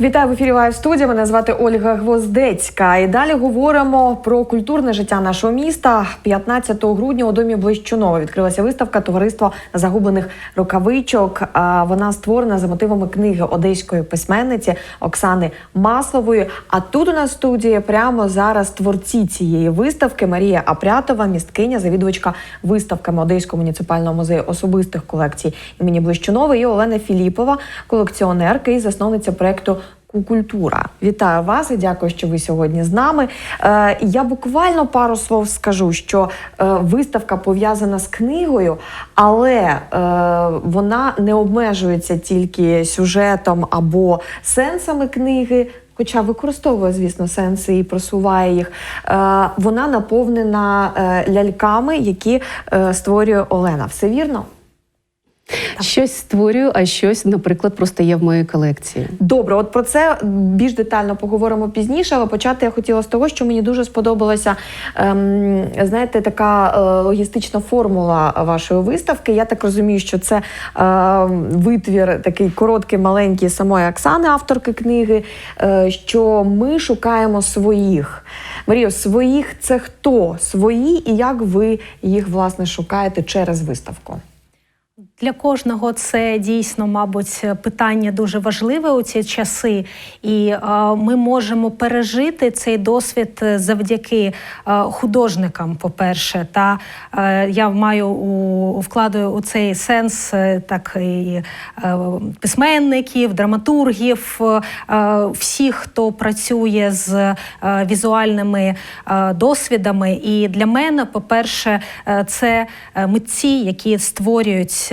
Вітаю в ефірі Лайв студія. Мене звати Ольга Гвоздецька. І далі говоримо про культурне життя нашого міста. 15 грудня у домі Блищунова відкрилася виставка Товариство загублених рукавичок. Вона створена за мотивами книги одеської письменниці Оксани Маслової. А тут у нас в студії прямо зараз творці цієї виставки Марія Апрятова, місткиня, завідувачка виставками Одеського муніципального музею особистих колекцій імені Блищунової і Олена Філіпова, колекціонерка і засновниця проекту Кукультура. Вітаю вас і дякую, що ви сьогодні з нами. Е, я буквально пару слов скажу, що е, виставка пов'язана з книгою, але е, вона не обмежується тільки сюжетом або сенсами книги. Хоча використовує, звісно, сенси і просуває їх. Е, вона наповнена е, ляльками, які е, створює Олена. Все вірно? Щось створюю, а щось, наприклад, просто є в моїй колекції. Добре, от про це більш детально поговоримо пізніше, але почати я хотіла з того, що мені дуже сподобалася ем, знаєте, така е, логістична формула вашої виставки. Я так розумію, що це е, витвір такий короткий, маленький самої Оксани, авторки книги. Е, що ми шукаємо своїх. Маріо, своїх це хто? Свої і як ви їх власне шукаєте через виставку? Для кожного це дійсно, мабуть, питання дуже важливе у ці часи, і е, ми можемо пережити цей досвід завдяки е, художникам. По-перше, та е, я маю у вкладаю у цей сенс так і письменників, драматургів, всіх, хто працює з візуальними досвідами. І для мене, по-перше, е, це митці, які створюють.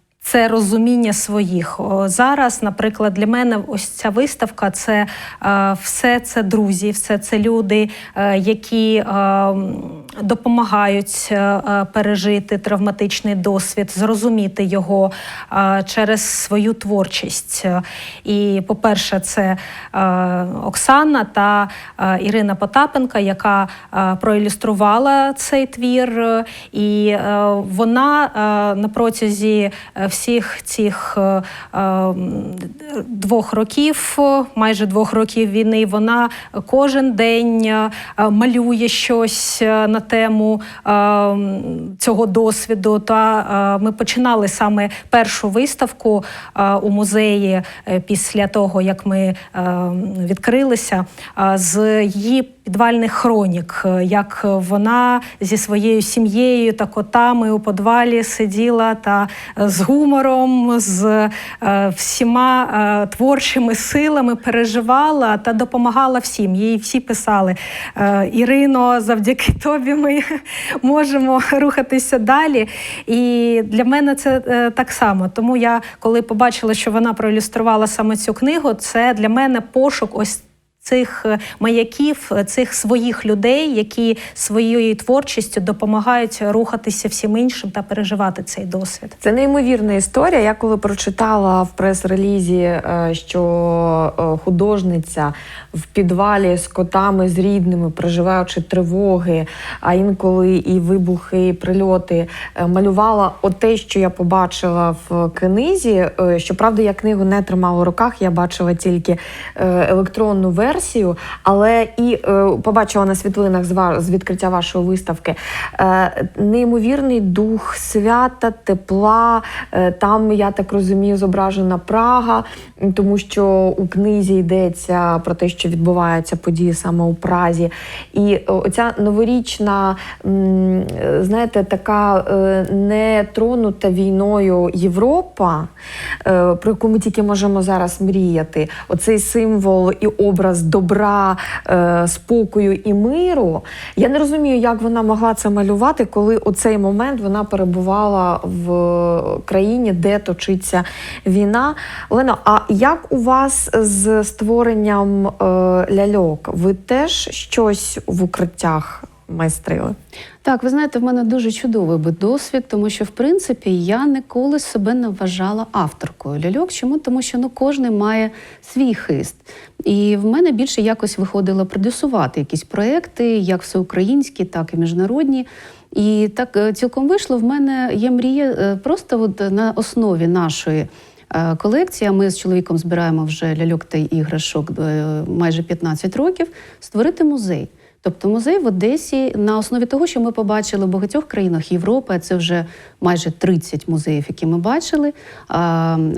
Це розуміння своїх зараз, наприклад, для мене ось ця виставка це е, все це друзі, все це люди, е, які е, допомагають пережити травматичний досвід, зрозуміти його через свою творчість. І, по-перше, це Оксана та Ірина Потапенка, яка проілюструвала цей твір, і вона на протязі всіх цих е, е, двох років, майже двох років війни, вона кожен день е, малює щось на тему цього досвіду. Та ми починали саме першу виставку у музеї після того, як ми відкрилися, з її підвальних хронік, як вона зі своєю сім'єю та котами у подвалі сиділа та е, з гумором, з е, всіма е, творчими силами переживала та допомагала всім. Їй всі писали: е, Ірино, завдяки тобі ми можемо рухатися далі. І для мене це так само. Тому я, коли побачила, що вона проілюструвала саме цю книгу, це для мене пошук ось. Цих е, маяків, е, цих своїх людей, які своєю творчістю допомагають рухатися всім іншим та переживати цей досвід. Це неймовірна історія. Я коли прочитала в прес-релізі, е, що художниця в підвалі з котами, з рідними, проживаючи тривоги, а інколи і вибухи, і прильоти, малювала те, що я побачила в книзі. Щоправда, я книгу не тримала в руках, я бачила тільки електронну версію, але і е, побачила на світлинах з відкриття вашої виставки е, неймовірний дух свята, тепла. Е, Там, я так розумію, зображена Прага, тому що у книзі йдеться про те, що відбуваються події саме у Празі. І оця новорічна, знаєте, така не тронута війною Європа, про яку ми тільки можемо зараз мріяти. Оцей символ і образ добра, е, спокою і миру. Я не розумію, як вона могла це малювати, коли у цей момент вона перебувала в країні, де точиться війна. Олено, а як у вас з створенням е, ляльок? Ви теж щось в укриттях майстрили? Так, ви знаєте, в мене дуже чудовий би досвід, тому що в принципі я ніколи себе не вважала авторкою ляльок. Чому? Тому що ну кожен має свій хист. І в мене більше якось виходило продюсувати якісь проекти, як всеукраїнські, так і міжнародні. І так е, цілком вийшло. В мене є мрія е, просто от на основі нашої е, колекція. Ми з чоловіком збираємо вже ляльок та іграшок майже 15 років. Створити музей. Тобто музей в Одесі на основі того, що ми побачили в багатьох країнах Європи, це вже майже 30 музеїв, які ми бачили.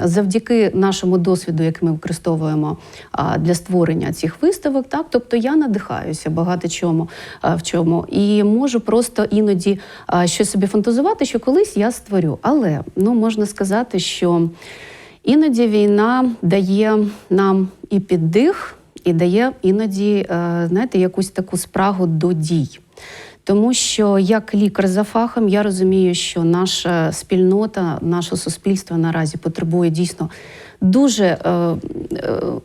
Завдяки нашому досвіду, який ми використовуємо для створення цих виставок, так тобто я надихаюся багато чому в чому, і можу просто іноді щось собі фантазувати, що колись я створю. Але ну можна сказати, що іноді війна дає нам і піддих і дає іноді, е, знаєте, якусь таку спрагу до дій. Тому що як лікар за фахом я розумію, що наша спільнота, наше суспільство наразі потребує дійсно дуже е, е,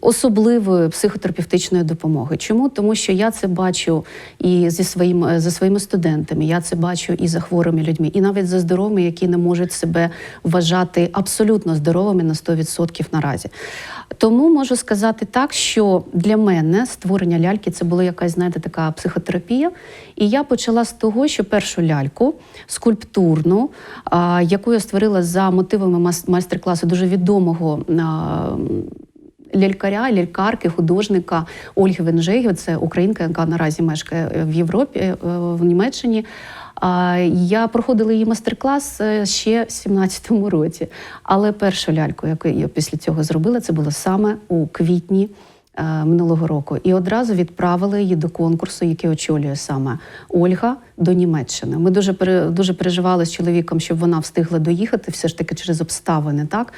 особливої психотерапевтичної допомоги. Чому? Тому що я це бачу і зі своїм, зі своїми студентами, я це бачу і за хворими людьми, і навіть за здоровими, які не можуть себе вважати абсолютно здоровими на 100% наразі. Тому можу сказати так, що для мене створення ляльки це була якась, знаєте, така психотерапія. І я почала з того, що першу ляльку скульптурну, яку я створила за мотивами майстер-класу дуже відомого. Лялькаря, лялькарки, художника Ольги Венжегів, це українка, яка наразі мешкає в Європі, е, в Німеччині. Я проходила її майстер-клас е, ще в 17-му році. Але першу ляльку, яку я після цього зробила, це було саме у квітні е, минулого року. І одразу відправили її до конкурсу, який очолює саме Ольга до Німеччини. Ми дуже дуже переживали з чоловіком, щоб вона встигла доїхати, все ж таки через обставини, так.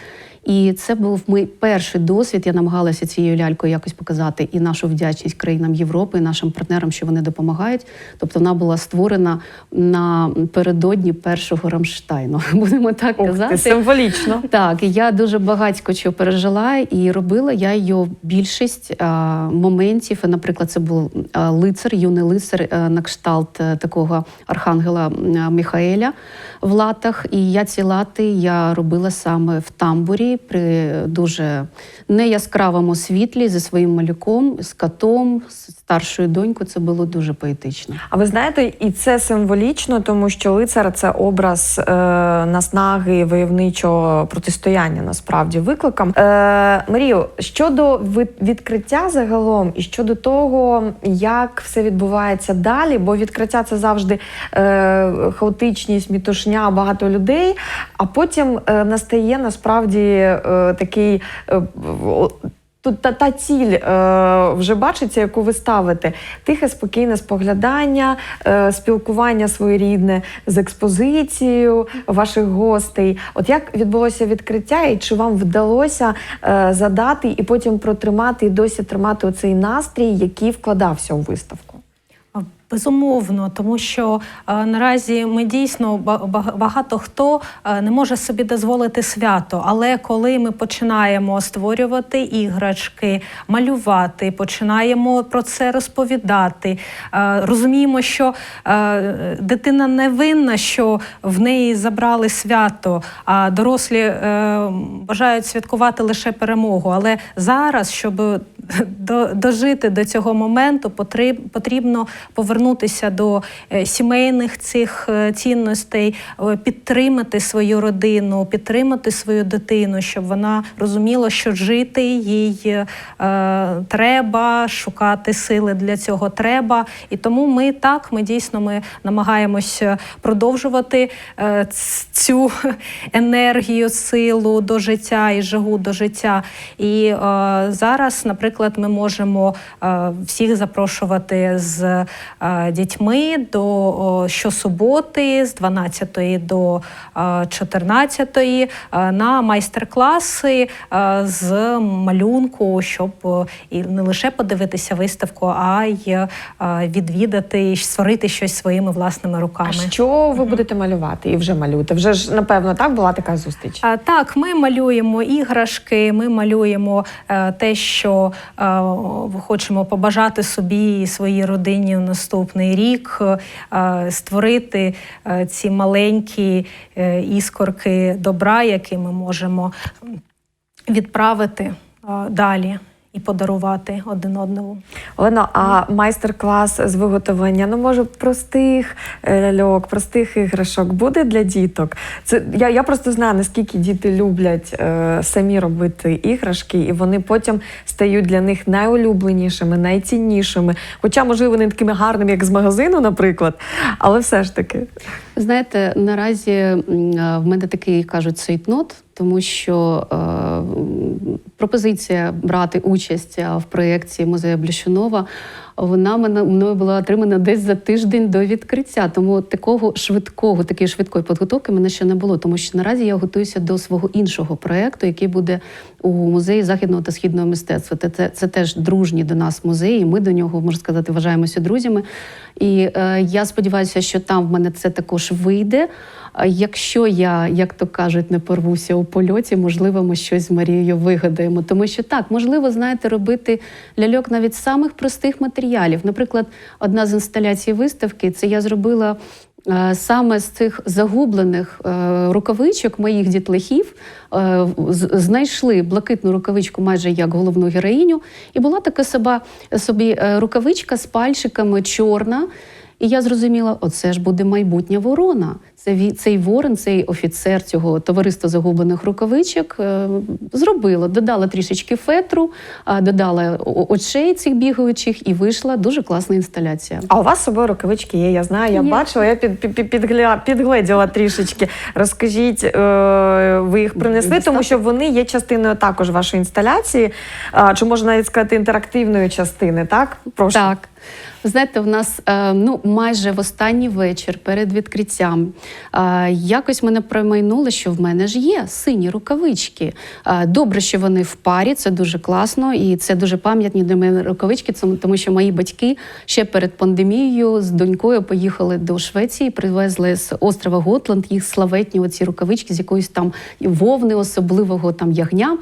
І це був мій перший досвід. Я намагалася цією лялькою якось показати і нашу вдячність країнам Європи, і нашим партнерам, що вони допомагають. Тобто вона була створена напередодні першого Рамштайну. Будемо так Ух казати. ти, символічно. Так, і я дуже багатько чого пережила і робила я її більшість а, моментів. Наприклад, це був лицар, юний лицар а, на кшталт е, такого архангела м, Міхаеля в латах. І я ці лати я робила саме в тамбурі при дуже неяскравому світлі зі своїм малюком, з котом, з старшою донькою. Це було дуже поетично. А ви знаєте, і це символічно, тому що лицар це образ е, наснаги войовничого протистояння насправді викликам. Е, Марію, щодо відкриття загалом, і щодо того, як все відбувається далі, бо відкриття це завжди е, хаотичність, мітушня, багато людей. А потім е, настає насправді е, такий. Е, Тут та, та ціль е, вже бачиться, яку ви ставите. Тихе, спокійне споглядання, е, спілкування своєрідне з експозицією ваших гостей. От як відбулося відкриття, і чи вам вдалося е, задати і потім протримати і досі тримати оцей настрій, який вкладався у виставку? Безумовно, тому що е, наразі ми дійсно ба- ба- багато хто е, не може собі дозволити свято. Але коли ми починаємо створювати іграшки, малювати, починаємо про це розповідати, е, розуміємо, що е, дитина не винна, що в неї забрали свято, а дорослі е, бажають святкувати лише перемогу. Але зараз, щоб до- дожити до цього моменту, потрібно повернутися до е, сімейних цих е, цінностей, е, підтримати свою родину, підтримати свою дитину, щоб вона розуміла, що жити їй треба, шукати сили для цього треба. І тому ми так, ми дійсно ми намагаємося продовжувати цю енергію, силу до життя і жагу до життя. І зараз, наприклад, ми можемо всіх запрошувати з дітьми до щосуботи з 12 до е, 14 е, на майстер-класи е, з малюнку, щоб е, і не лише подивитися виставку, а й е, відвідати і створити щось своїми власними руками. А що ви будете малювати? І вже малюєте? Вже ж напевно так була така зустріч. Так, ми малюємо іграшки, ми малюємо е, те, що е, хочемо побажати собі і своїй родині в наступний рік, е, створити е, ці маленькі е, іскорки добра, які ми можемо відправити далі. І подарувати один одному. Олено, а майстер-клас з виготовлення, ну може, простих е, ляльок, простих іграшок буде для діток. Це я, я просто знаю, наскільки діти люблять е, самі робити іграшки, і вони потім стають для них найулюбленішими, найціннішими. Хоча, можливо, не такими гарними, як з магазину, наприклад, але все ж таки. Знаєте, наразі в мене такий кажуть цейтнот, тому що е, пропозиція брати участь е, в проєкті музею Блющунова. Вона мене мною була отримана десь за тиждень до відкриття. Тому такого швидкого, такої швидкої підготовки мене ще не було. Тому що наразі я готуюся до свого іншого проєкту, який буде у музеї західного та східного мистецтва. Це, це, це теж дружні до нас музеї. Ми до нього можна сказати, вважаємося друзями. І е, я сподіваюся, що там в мене це також вийде. Якщо я, як то кажуть, не порвуся у польоті, можливо, ми щось з Марією вигадаємо. Тому що так, можливо, знаєте, робити ляльок навіть з самих простих матеріалів. Наприклад, одна з інсталяцій виставки це я зробила. е, Саме з цих загублених е, рукавичок моїх дітлахів е, знайшли блакитну рукавичку майже як головну героїню, і була така собі рукавичка з пальчиками чорна. І я зрозуміла, оце ж буде майбутня ворона. Це цей ворон, цей офіцер цього товариства загублених рукавичок е, зробила, додала трішечки фетру, додала очей цих бігаючих, і вийшла дуже класна інсталяція. А у вас з собою рукавички є, я знаю, я Є. бачила, я під, під, під, підгля- підгледіла трішечки. Розкажіть, е, ви їх принесли, тому що вони є частиною також вашої інсталяції, чи можна навіть сказати інтерактивної частини, так? Прошу. Так. Знаєте, в нас е, ну майже в останній вечір перед відкриттям якось мене промайнуло, що в мене ж є сині рукавички. Добре, що вони в парі, це дуже класно, і це дуже пам'ятні для мене рукавички, тому що мої батьки ще перед пандемією з донькою поїхали до Швеції, привезли з острова Готланд їх славетні оці рукавички з якоїсь там вовни, особливого там ягня.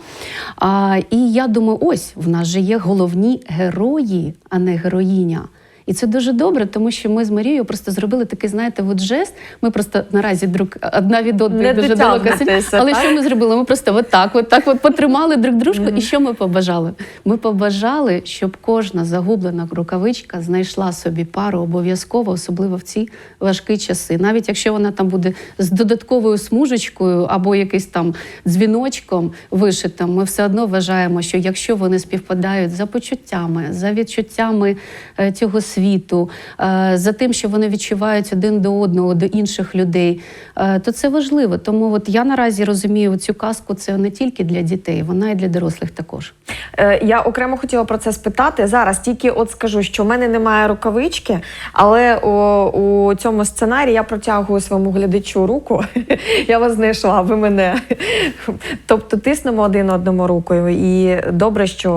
І я думаю, ось в нас же є головні герої, а не героїня. І це дуже добре, тому що ми з Марією просто зробили такий, знаєте, от жест. Ми просто наразі друг одна від одної дуже далеко. Але так? що ми зробили? Ми просто отак, отак от потримали друг дружку. І що ми побажали? Ми побажали, щоб кожна загублена рукавичка знайшла собі пару обов'язково, особливо в ці важкі часи. Навіть якщо вона там буде з додатковою смужечкою або якийсь там дзвіночком вишитим, ми все одно вважаємо, що якщо вони співпадають за почуттями, за відчуттями е, цього світу, е, за тим, що вони відчувають один до одного, до інших людей, е, то це важливо. Тому от я наразі розумію цю казку це не тільки для дітей, вона і для дорослих також. Е, Я окремо хотіла про це спитати. Зараз тільки от скажу, що в мене немає рукавички, але у, у цьому сценарії я протягую своєму глядачу руку. Я вас знайшла, ви мене. Тобто тиснемо один одному рукою. І добре, що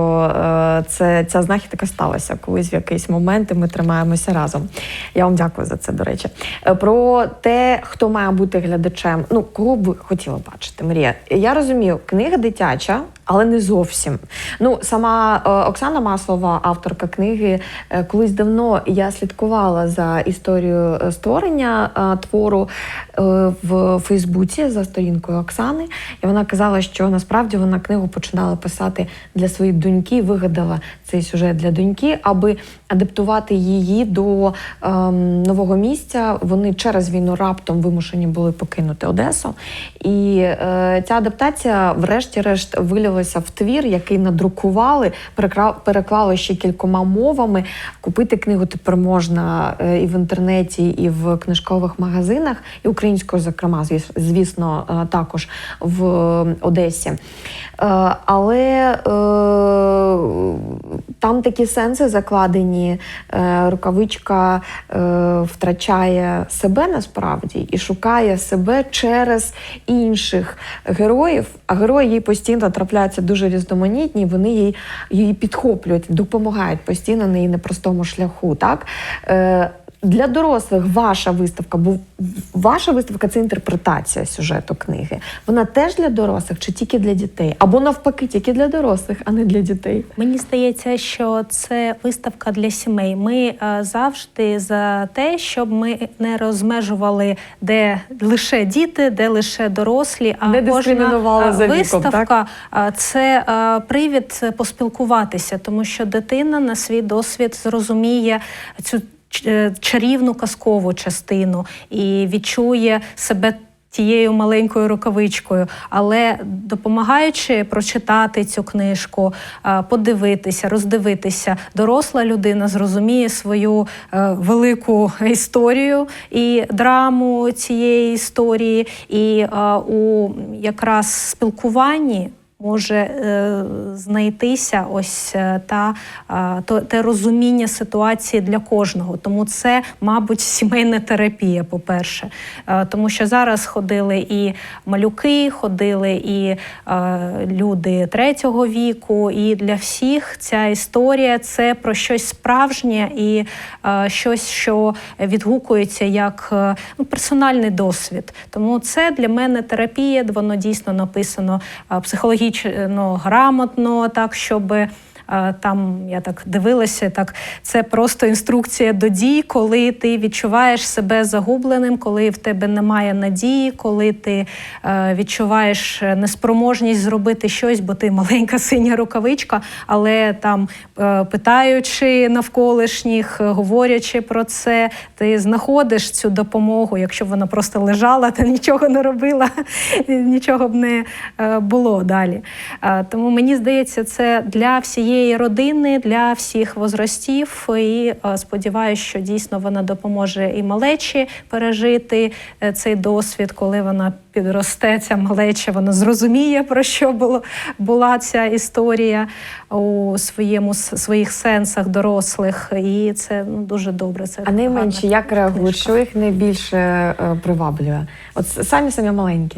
це, ця знахідка сталася колись в якийсь момент, і ми тримаємося разом. Я вам дякую за це, до речі. Е, Про те, хто має бути глядачем, ну кого б ви хотіли бачити, Марія. Я розумію, книга дитяча. Але не зовсім. Ну, сама е, Оксана Маслова, авторка книги, е, колись давно я слідкувала за історією е, створення твору в Фейсбуці за сторінкою Оксани. І вона казала, що насправді вона книгу починала писати для своєї доньки, вигадала цей сюжет для доньки, аби адаптувати її до ем, нового місця. Вони через війну раптом вимушені були покинути Одесу. І е, ця адаптація, врешті-решт, вилилася в твір, який надрукували, переклали ще кількома мовами. Купити книгу тепер можна е, і в інтернеті, і в книжкових магазинах, і українською, зокрема, звісно, е, також в Одесі. Е, Але е, там такі сенси закладені. Рукавичка втрачає себе насправді і шукає себе через інших героїв. А герої їй постійно трапляються дуже різноманітні. Вони її її підхоплюють, допомагають постійно на її непростому шляху. Так? Е, Для дорослих ваша виставка, бо ваша виставка це інтерпретація сюжету книги. Вона теж для дорослих чи тільки для дітей? Або навпаки, тільки для дорослих, а не для дітей. Мені здається, що це виставка для сімей. Ми е, завжди за те, щоб ми не розмежували, де лише діти, де лише дорослі, а Не кожна за е, віком, виставка е, це привід поспілкуватися, тому що дитина на свій досвід зрозуміє цю чарівну казкову частину і відчує себе. Тією маленькою рукавичкою, але допомагаючи прочитати цю книжку, е, подивитися, роздивитися, доросла людина зрозуміє свою е, велику історію і драму цієї історії, і е, у якраз спілкуванні може е, знайтися ось е, та то те розуміння ситуації для кожного. Тому це, мабуть, сімейна терапія, по-перше, Е, тому що зараз ходили і малюки, ходили і люди третього віку, і для всіх ця історія це про щось справжнє і щось, що відгукується як ну, персональний досвід. Тому це для мене терапія, воно дійсно написано е, психологічно грамотно, так щоб. Е, Там я так дивилася, так це просто інструкція до дій, коли ти відчуваєш себе загубленим, коли в тебе немає надії, коли ти е, відчуваєш неспроможність зробити щось, бо ти маленька синя рукавичка, але там е, питаючи навколишніх, е, говорячи про це, ти знаходиш цю допомогу. Якщо б вона просто лежала та нічого не робила, нічого б не е, було далі. Е, Тому мені здається, це для всієї родини, для всіх возрастів. І е, сподіваюся, що дійсно вона допоможе і малечі пережити е, цей досвід, коли вона підросте, ця малеча, вона зрозуміє, про що було, була ця історія у своєму своїх сенсах дорослих. І це ну, дуже добре. Це А найменші як реагують? Що їх найбільше е, приваблює? От самі самі маленькі.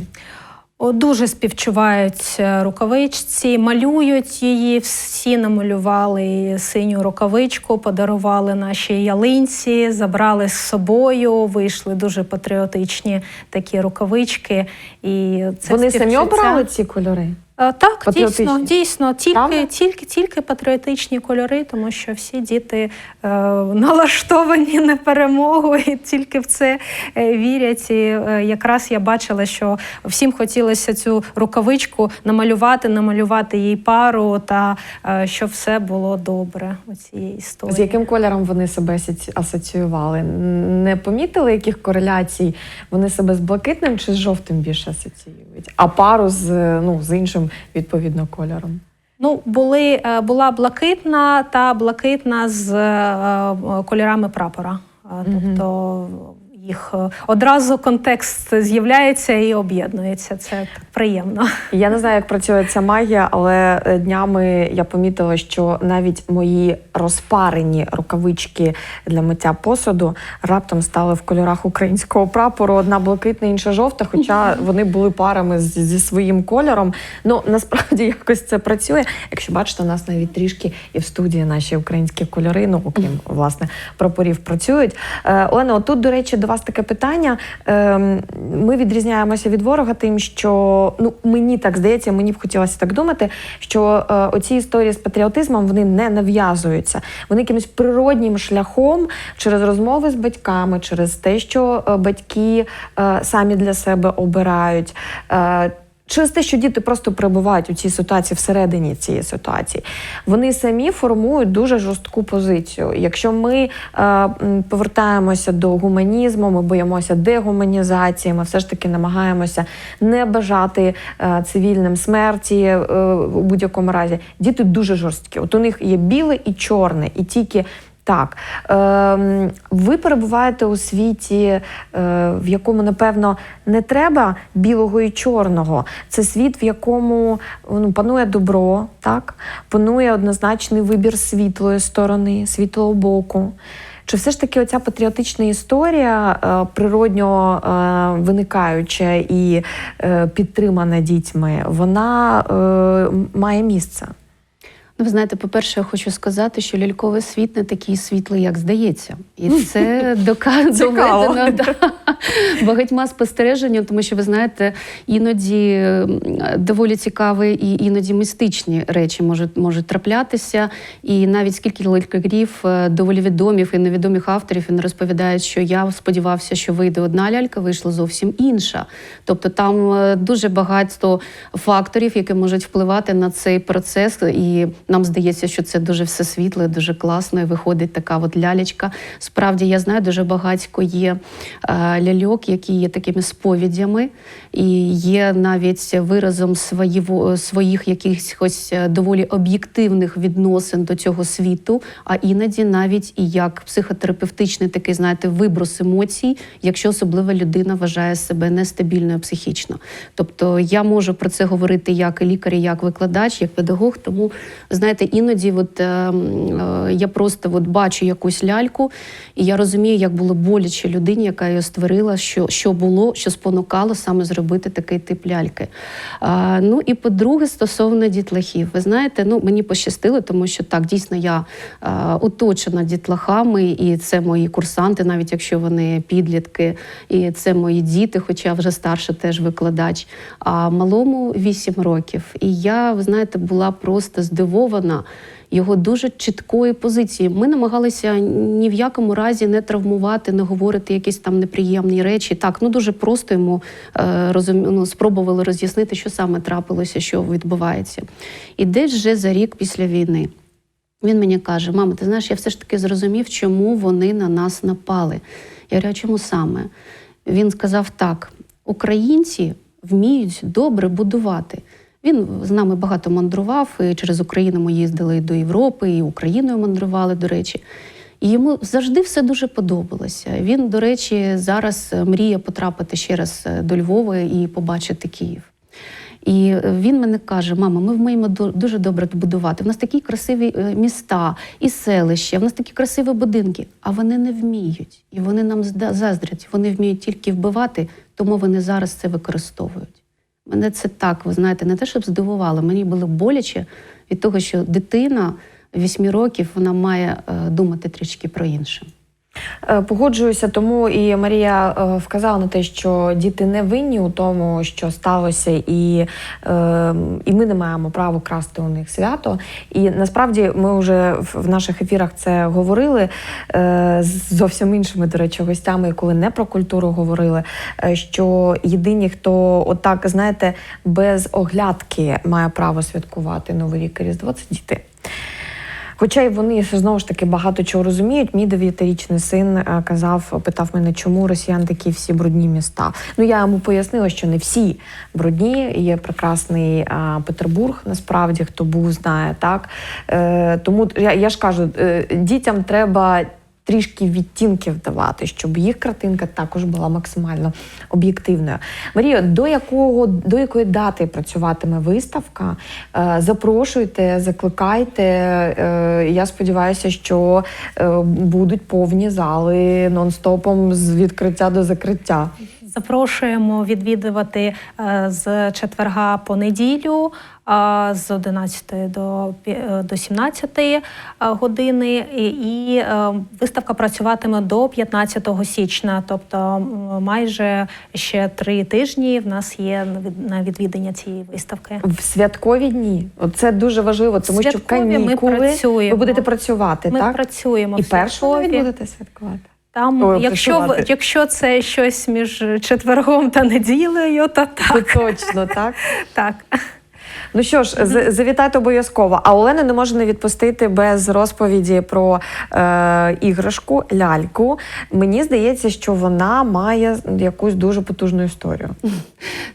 Дуже співчувають е, рукавичці, малюють її. Всі намалювали синю рукавичку, подарували нашій ялинці, забрали з собою. Вийшли дуже патріотичні такі рукавички. І це Вони самі співчуття. обрали ці кольори? Е, Так, дійсно, дійсно, Правда? тільки, тільки, тільки патріотичні кольори, тому що всі діти е, налаштовані на перемогу і тільки в це е, вірять. І е, якраз я бачила, що всім хотілося цю рукавичку намалювати, намалювати їй пару, та е, щоб все було добре у цій історії. З яким кольором вони себе асоціювали? Не помітили, яких кореляцій вони себе з блакитним чи з жовтим більше асоціюють, а пару з, е, ну, з іншим відповідно кольором? Ну, були, е, була блакитна та блакитна з е, е, кольорами прапора. Тобто їх одразу контекст з'являється і об'єднується. Це приємно. Я не знаю, як працює ця магія, але е, днями я помітила, що навіть мої розпарені рукавички для миття посуду раптом стали в кольорах українського прапору. Одна блакитна, інша жовта, хоча вони були парами зі своїм кольором. Ну насправді якось це працює. Якщо бачите, у нас навіть трішки і в студії наші українські кольори, ну окрім власне прапорів, працюють. Е, Олена, отут, до речі, до вас таке питання. Ем, Ми відрізняємося від ворога тим, що ну мені так здається, мені б хотілося так думати, що е, оці історії з патріотизмом вони не нав'язуються. Вони якимось природнім шляхом через розмови з батьками, через те, що е, батьки е, самі для себе обирають. е, Через те, що діти просто перебувають у цій ситуації всередині цієї ситуації, вони самі формують дуже жорстку позицію. Якщо ми е, повертаємося до гуманізму, ми боїмося дегуманізації, ми все ж таки намагаємося не бажати е, цивільним смерті е, у будь-якому разі. Діти дуже жорсткі. От у них є біле і чорне, і тільки так, ем, ви перебуваєте у світі, е, в якому, напевно, не треба білого і чорного. Це світ, в якому ну, панує добро, так? панує однозначний вибір світлої сторони, світлого боку. Чи все ж таки оця патріотична історія, е, природньо е, виникаюча і підтримана дітьми, вона має місце? Ну, ви знаєте, по-перше, я хочу сказати, що ляльковий світ не такий світлий, як здається. І це доведено да, багатьма спостереженнями, тому що ви знаєте, іноді доволі цікаві і іноді містичні речі можуть, можуть траплятися. І навіть скільки лялькарів, е, доволі відомих і невідомих авторів, він розповідає, що я сподівався, що вийде одна лялька, вийшла зовсім інша. Тобто там е, дуже багато факторів, які можуть впливати на цей процес. І нам здається, що це дуже все світло, дуже класно. І виходить така от лялечка. Справді я знаю, дуже багатько є е, ляльок, які є такими сповідями, і є навіть виразом своєго, своїх якихось е, доволі об'єктивних відносин до цього світу, а іноді навіть і як психотерапевтичний такий, знаєте, виброс емоцій, якщо особливо людина вважає себе нестабільною психічно. Тобто я можу про це говорити як і лікар, як викладач, як педагог. Тому знаєте, іноді, от е, е, я просто от бачу якусь ляльку, і я розумію, як було боляче людині, яка її створила, що, що було, що спонукало саме зробити такий тип ляльки. А, ну і по-друге, стосовно дітлахів, ви знаєте, ну мені пощастило, тому що так дійсно я а, оточена дітлахами, і це мої курсанти, навіть якщо вони підлітки, і це мої діти, хоча вже старша теж викладач. А малому 8 років. І я, ви знаєте, була просто здивована його дуже чіткої позиції. Ми намагалися ні в якому разі не травмувати, не говорити якісь там неприємні речі. Так, ну дуже просто йому е, розум... ну, спробували роз'яснити, що саме трапилося, що відбувається. І десь вже за рік після війни. Він мені каже: мама, ти знаєш, я все ж таки зрозумів, чому вони на нас напали. Я говорю, а чому саме? Він сказав так: українці вміють добре будувати. Він з нами багато мандрував, і через Україну ми їздили до Європи, і Україною мандрували, до речі. І йому завжди все дуже подобалося. Він, до речі, зараз е, мріє потрапити ще раз е, до Львова і побачити Київ. І е, він мене каже: мама, ми вміємо ду- дуже добре будувати. У нас такі красиві міста і селища, в нас такі красиві будинки, а вони не вміють. І вони нам заздрять. Вони вміють тільки вбивати, тому вони зараз це використовують. Мене це так, ви знаєте, не те, щоб здивувало, мені було боляче від того, що дитина вісьмі років вона має е, думати трішки про інше. Е, Погоджуюся, тому і Марія е, вказала на те, що діти не винні у тому, що сталося, і, е, і ми не маємо права красти у них свято. І насправді ми вже в наших ефірах це говорили е, з зовсім іншими, до речі, гостями, коли не про культуру говорили. Що єдині, хто отак, знаєте, без оглядки має право святкувати Новий рік і Різдво, це діти. Хоча й вони знову ж таки багато чого розуміють. Мій дев'ятирічний син е, казав, питав мене, чому росіян такі всі брудні міста. Ну я йому пояснила, що не всі брудні. Є прекрасний е, Петербург, насправді хто був, знає так. Е, тому я, я ж кажу, дітям треба. Трішки відтінків давати, щоб їх картинка також була максимально об'єктивною. Марія, до якого до якої дати працюватиме виставка? Е, Запрошуйте, закликайте. Е, Я сподіваюся, що е, будуть повні зали нон-стопом з відкриття до закриття. Запрошуємо відвідувати е, з четверга по неділю е, з 11 до, е, до 17 е, години. І, виставка працюватиме до 15 січня, тобто майже ще три тижні в нас є на відвідання цієї виставки. В святкові дні. Це дуже важливо, тому що Святкові ми працюємо. ви будете працювати, Ми так? працюємо І першого будете святкувати. Там, Ой, якщо, працювати. якщо це щось між четвергом та неділею, то Це так. точно, так? так. Ну що ж, з- завітайте обов'язково. А Олена не може не відпустити без розповіді про е, іграшку, ляльку. Мені здається, що вона має якусь дуже потужну історію.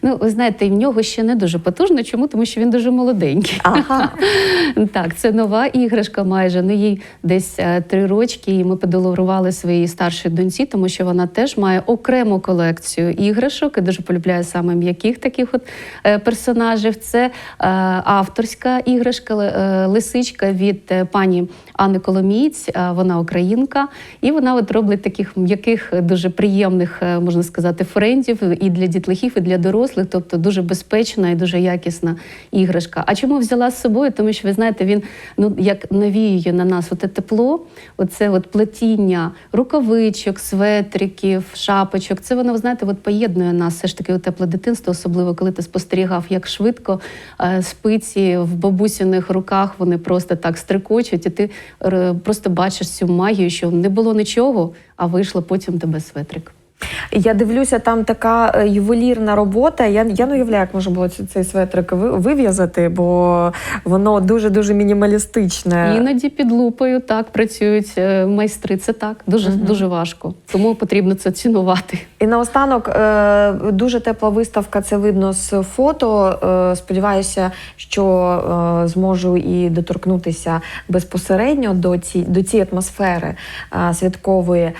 Ну, ви знаєте, в нього ще не дуже потужно. Чому? Тому що він дуже молоденький. Ага. Так, це нова іграшка майже. Ну їй десь е, три рочки, і ми подарували своїй старшій доньці, тому що вона теж має окрему колекцію іграшок і дуже полюбляє саме м'яких таких от е, персонажів. Це е, авторська іграшка е, лисичка від е, пані Анни Коломієць. Е, Вона українка, і вона от робить таких м'яких, е, дуже приємних, е, можна сказати, френдів і для дітлахів, і для дорослих, тобто дуже безпечна і дуже якісна іграшка. А чому взяла з собою? Тому що ви знаєте, він ну як навіює на нас оте тепло, оце от плетіння рукавичок, светриків, шапочок. Це воно, ви знаєте, от поєднує нас все ж таки у тепле дитинство, особливо коли ти спостерігав, як швидко е, спиці в бабусіних руках вони просто так стрикочуть, і ти е, просто бачиш цю магію, що не було нічого, а вийшло потім тебе светрик. Я дивлюся, там така е, ювелірна робота. Я, я не уявляю, як можна було цей светрик вив'язати, бо воно дуже дуже мінімалістичне. Іноді під лупою так працюють е, майстри. Це так дуже дуже важко. Тому потрібно це цінувати. І наостанок е, дуже тепла виставка. Це видно з фото. Сподіваюся, що зможу і доторкнутися безпосередньо до ці до цієї атмосфери святкової.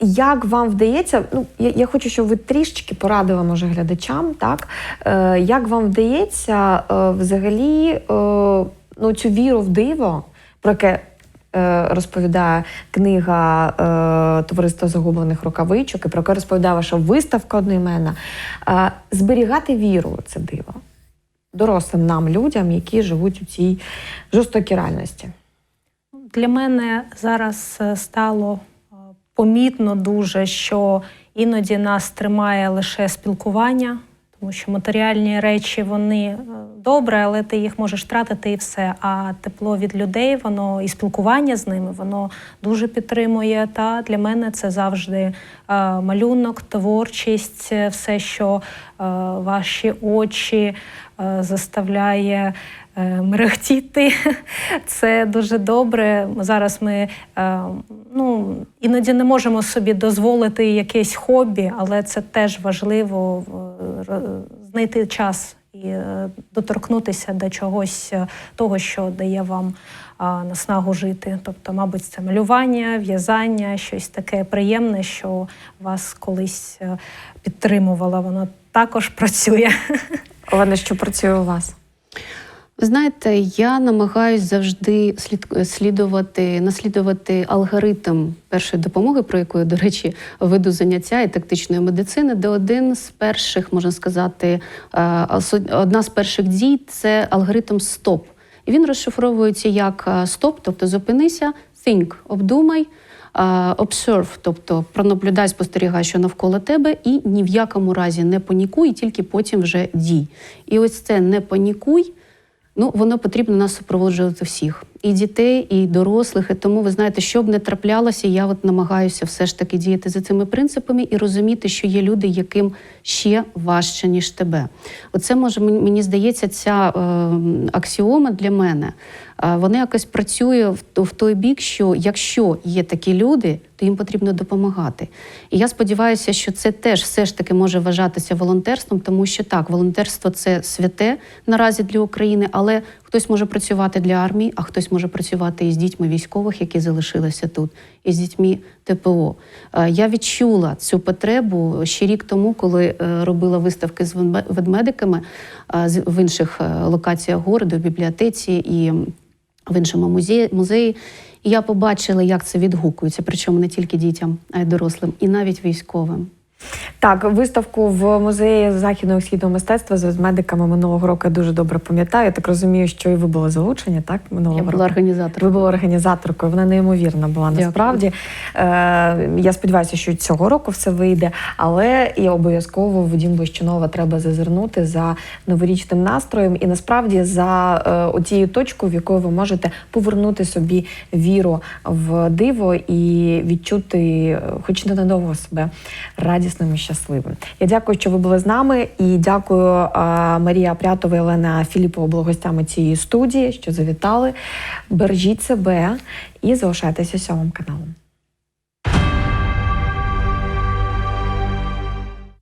Як вам вдається? Ну я, я хочу, щоб ви трішечки порадили може глядачам, так е, як вам вдається е, взагалі е, ну, цю віру в диво, про яке е, розповідає книга е, Товариство загублених рукавичок, і про яке розповідає ваша виставка одноіменна, е, зберігати віру у це диво дорослим нам, людям, які живуть у цій жорстокій реальності. Для мене зараз е, стало помітно дуже, що іноді нас тримає лише спілкування, тому що матеріальні речі вони е, добре, але ти їх можеш втратити і все. А тепло від людей, воно і спілкування з ними, воно дуже підтримує. Та для мене це завжди е, малюнок, творчість, е, все, що ваші очі заставляє мерехтіти. Це дуже добре. Зараз ми е, ну, іноді не можемо собі дозволити якесь хобі, але це теж важливо знайти час і е, доторкнутися до чогось е, того, що дає вам наснагу жити. Тобто, мабуть, це малювання, в'язання, щось таке приємне, що вас колись е, підтримувало. Воно також працює. Олена, що працює у вас? Знаєте, я намагаюсь завжди слід, слідувати, наслідувати алгоритм першої допомоги, про яку до речі, веду заняття і тактичної медицини, де один з перших, можна сказати, е, одна з перших дій це алгоритм СТОП. І він розшифровується як е, стоп, тобто зупинися, think, обдумай. е, Observe, тобто пронаблюдай, спостерігай, що навколо тебе, і ні в якому разі не панікуй, тільки потім вже дій. І ось це не панікуй. Ну, воно потрібно нас супроводжувати всіх, і дітей, і дорослих. І тому ви знаєте, що б не траплялося, я от намагаюся все ж таки діяти за цими принципами і розуміти, що є люди, яким ще важче, ніж тебе. Оце може мені здається, ця е, аксіома для мене. е, Вона якось працює в той бік, що якщо є такі люди, то їм потрібно допомагати. І я сподіваюся, що це теж все ж таки може вважатися волонтерством, тому що так, волонтерство це святе наразі для України, але хтось може працювати для армії, а хтось може працювати із дітьми військових, які залишилися тут, і з дітьми ТПО. Е, Я відчула цю потребу ще рік тому, коли е, робила виставки з ведме- ведмедиками е, в інших локаціях городу, в бібліотеці і в іншому музеї. музеї. І я побачила, як це відгукується, причому не тільки дітям, а й дорослим, і навіть військовим. Так, виставку в музеї західного і східного мистецтва з медиками минулого року я дуже добре пам'ятаю. Я так розумію, що і ви були залучені, так? Минулого Я року. була організатором. Ви були організаторкою, вона неймовірна була Дякую. насправді. Е, я сподіваюся, що цього року все вийде, але і обов'язково в Дім Блищанова треба зазирнути за новорічним настроєм і насправді за е, тією точкою, в якої ви можете повернути собі віру в диво і відчути, е, хоч ненадовго себе радісним і щасливим. Я дякую, що ви були з нами, і дякую Марія Прятова і Філіпова були гостями цієї студії, що завітали. Бережіть себе і залишайтеся сьомим каналом.